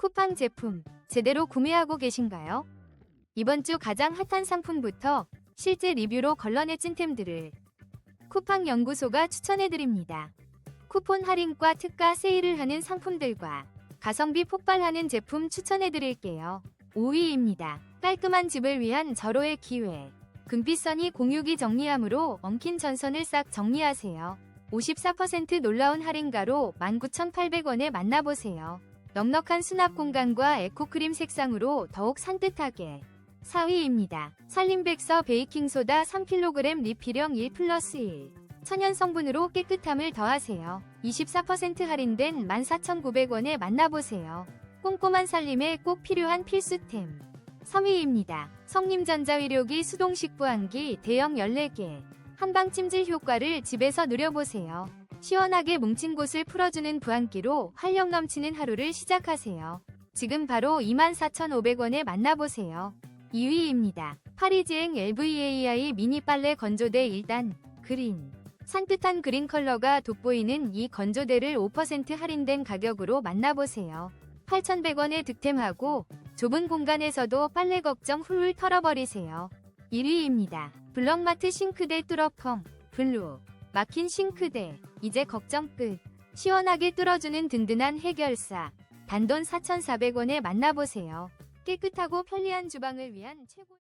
쿠팡 제품 제대로 구매하고 계신가요? 이번 주 가장 핫한 상품부터 실제 리뷰로 걸러내 찐템들을 쿠팡 연구소가 추천해드립니다. 쿠폰 할인과 특가 세일을 하는 상품들과 가성비 폭발하는 제품 추천해드릴게요. 5위입니다. 깔끔한 집을 위한 절호의 기회. 금빛선이 공유기 정리함으로 엉킨 전선을 싹 정리하세요. 54% 놀라운 할인가로 19,800원에 만나보세요. 넉넉한 수납 공간과 에코크림 색상으로 더욱 산뜻하게. 4위입니다. 산림백서 베이킹소다 3kg 리필형 1 플러스 1. 천연 성분으로 깨끗함을 더하세요. 24% 할인된 14,900원에 만나보세요. 꼼꼼한 살림에 꼭 필요한 필수템. 3위입니다. 성림전자위료기 수동식부항기 대형 14개. 한방 찜질 효과를 집에서 누려보세요. 시원하게 뭉친 곳을 풀어주는 부항기로 활력 넘치는 하루를 시작하세요. 지금 바로 24,500원에 만나보세요. 2위입니다. 파리지행 LVAI 미니 빨래 건조대 1단 그린. 산뜻한 그린 컬러가 돋보이는 이 건조대를 5% 할인된 가격으로 만나보세요. 8,100원에 득템하고 좁은 공간에서도 빨래 걱정 훌훌 털어버리세요. 1위입니다. 블럭마트 싱크대 뚫어펑 블루 막힌 싱크대 이제 걱정 끝 시원하게 뚫어주는 든든한 해결사 단돈 4,400원에 만나보세요. 깨끗하고 편리한 주방을 위한 최고